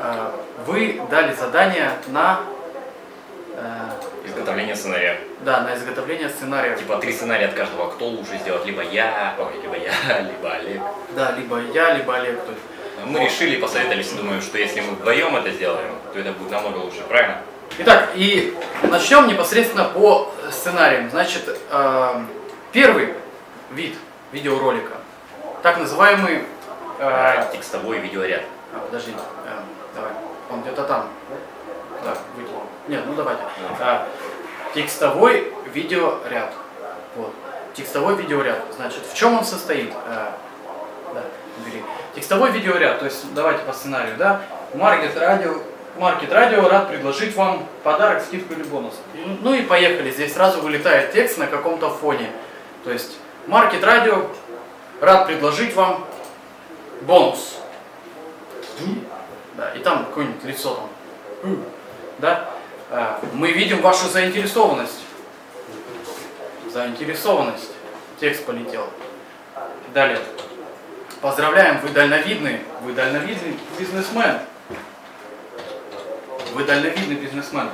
Э, Вы дали задание на, э, Изготовление сценария. да, на изготовление сценария. Типа три сценария от каждого. Кто лучше сделать? Либо я, ой, либо я, либо Олег. Да, либо я, либо Олег. То есть, Мы решили, посоветовались и думаем, что если мы вдвоем это сделаем, то это будет намного лучше, правильно? Итак, и начнем непосредственно по сценариям. Значит, э, первый вид видеоролика, так называемый... э, Текстовой видеоряд. а, подожди, э, давай, он где-то там. Так, выкинул. Нет, ну давайте. А, текстовой видеоряд. Вот. Текстовой видеоряд. Значит, в чем он состоит? А, да, бери. Текстовой видеоряд, то есть давайте по сценарию, да? Маркет радио, Маркет радио рад предложить вам подарок, скидку или бонус. Ну, Ну и поехали. Здесь сразу вылетает текст на каком-то фоне. То есть Маркет радио рад предложить вам бонус. Да, и там какое-нибудь лицо там. Да? А, Мы видим вашу заинтересованность. Заинтересованность. Текст полетел. Далее. Поздравляем, вы дальновидный. Вы дальновидный бизнесмен. Вы дальновидный бизнесмен.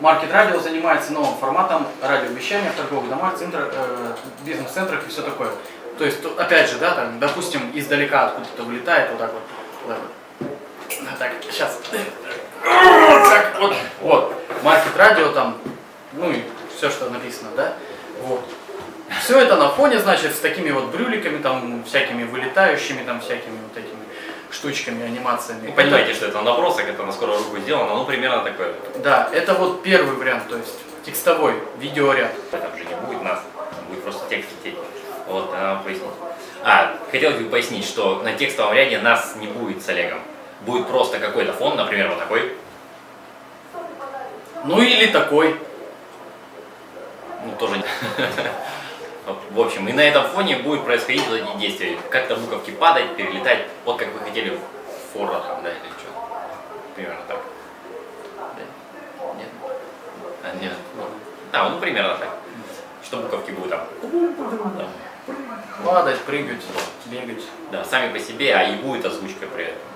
Маркет Радио занимается новым форматом радиовещания в торговых домах, центрах, э, бизнес-центрах и все такое. То есть, опять же, да, там, допустим, издалека откуда-то вылетает вот так вот. Вот так сейчас. Так, вот, вот. Маркет радио там, ну и все, что написано, да? Вот. Все это на фоне, значит, с такими вот брюликами, там, всякими вылетающими, там, всякими вот этими штучками, анимациями. Вы понимаете, что это набросок, это на скорую руку сделано, ну примерно такое. Да, это вот первый вариант, то есть текстовой видеоряд. Там же не будет нас, там будет просто текст лететь. Вот, а, пояснить. А, хотелось бы пояснить, что на текстовом ряде нас не будет с Олегом. Будет просто какой-то фон, например, вот такой. Ну или такой. Ну, тоже В общем, и на этом фоне будет происходить вот эти действия. Как-то буковки падать, перелетать, вот как вы хотели в там, да, или что. Примерно так. Да? Нет? А, нет. Ну, А, ну примерно так. Что буковки будут там. Да. Падать, прыгать, бегать. Да, сами по себе, а и будет озвучка при этом.